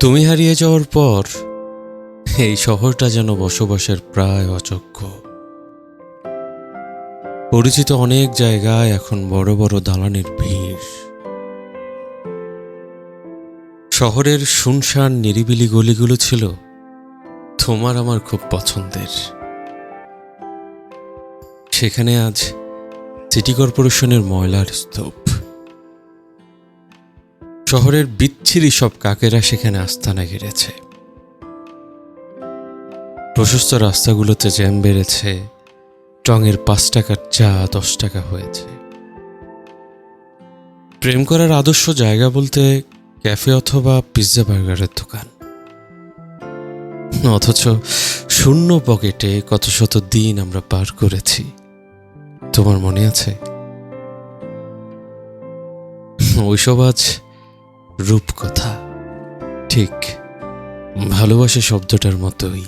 তুমি হারিয়ে যাওয়ার পর, এই শহরটা যেন বসবাসের প্রায় অযোগ্য। পরিচিত অনেক জায়গায় এখন বড় বড় দালানের ভিড়। শহরের শুনশান নিরিবিলি গলিগুলো ছিল তোমার আমার খুব পছন্দের। সেখানে আজ সিটি কর্পোরেশনের ময়লার স্তূপ। শহরের বিচ্ছিরি সব কাকেরা সেখানে আস্তানা গেড়েছে প্রশস্ত রাস্তাগুলোতে জ্যাম বেড়েছে। টঙের পাঁচ টাকার চা দশ টাকা হয়েছে। প্রেম করার আদর্শ জায়গা বলতে ক্যাফে অথবা পিৎজা বার্গারের দোকান। অথচ শূন্য পকেটে কত শত দিন আমরা পার করেছি। তোমার মনে আছে? ওইসব আজ রূপকথা। ঠিক ভালোবাসা শব্দটার মতোই।